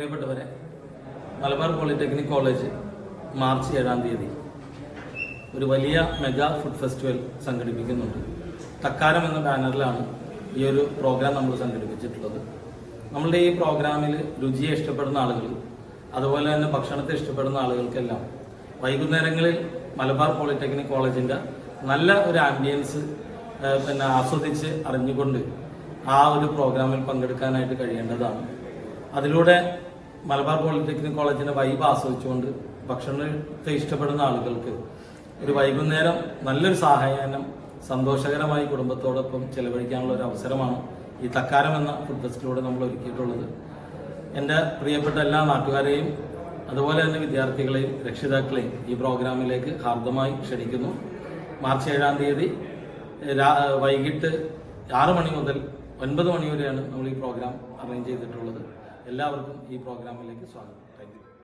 പ്രിയപ്പെട്ടവരെ Malabar polytechnic college March ഏഴാം തീയതി ഒരു വലിയ മെഗാ ഫുഡ് ഫെസ്റ്റിവൽ സംഘടിപ്പിക്കുന്നുണ്ട്. തക്കാരം എന്ന ബാനറിലാണ് ഈ ഒരു പ്രോഗ്രാം നമ്മൾ സംഘടിപ്പിച്ചിട്ടുള്ളത്. നമ്മളുടെ ഈ പ്രോഗ്രാമിൽ രുചിയെ ഇഷ്ടപ്പെടുന്ന ആളുകൾ അതുപോലെ തന്നെ ഭക്ഷണത്തെ ഇഷ്ടപ്പെടുന്ന ആളുകൾക്കെല്ലാം വൈകുന്നേരങ്ങളിൽ മലബാർ പോളിടെക്നിക് കോളേജിന്റെ നല്ല ഒരു ആംബിയൻസ് പിന്നെ ആസ്വദിച്ച് അറിഞ്ഞുകൊണ്ട് ആ ഒരു പ്രോഗ്രാമിൽ പങ്കെടുക്കാനായിട്ട് കഴിയേണ്ടതാണ്. അതിലൂടെ മലബാർ പോളിടെക്നിക് കോളേജിന്റെ വൈബ് ആസ്വദിച്ചുകൊണ്ട് ഭക്ഷണത്തെ ഇഷ്ടപ്പെടുന്ന ആളുകൾക്ക് ഒരു വൈകുന്നേരം നല്ലൊരു സഹായനം സന്തോഷകരമായി കുടുംബത്തോടൊപ്പം ചെലവഴിക്കാനുള്ള ഒരു അവസരമാണ് ഈ തക്കാരം എന്ന ഫുഡ് ഫെസ്റ്റിലൂടെ നമ്മൾ ഒരുക്കിയിട്ടുള്ളത്. എന്റെ പ്രിയപ്പെട്ട എല്ലാ നാട്ടുകാരെയും അതുപോലെ തന്നെ വിദ്യാർത്ഥികളെയും രക്ഷിതാക്കളെയും ഈ പ്രോഗ്രാമിലേക്ക് ഹാർദമായി ക്ഷണിക്കുന്നു. മാർച്ച് ഏഴാം തീയതി വൈകിട്ട് ആറ് മണി മുതൽ ഒൻപത് മണി വരെയാണ് നമ്മൾ ഈ പ്രോഗ്രാം അറേഞ്ച് ചെയ്തിട്ടുള്ളത്. എല്ലാവർക്കും ഈ പ്രോഗ്രാമിലേക്ക് സ്വാഗതം.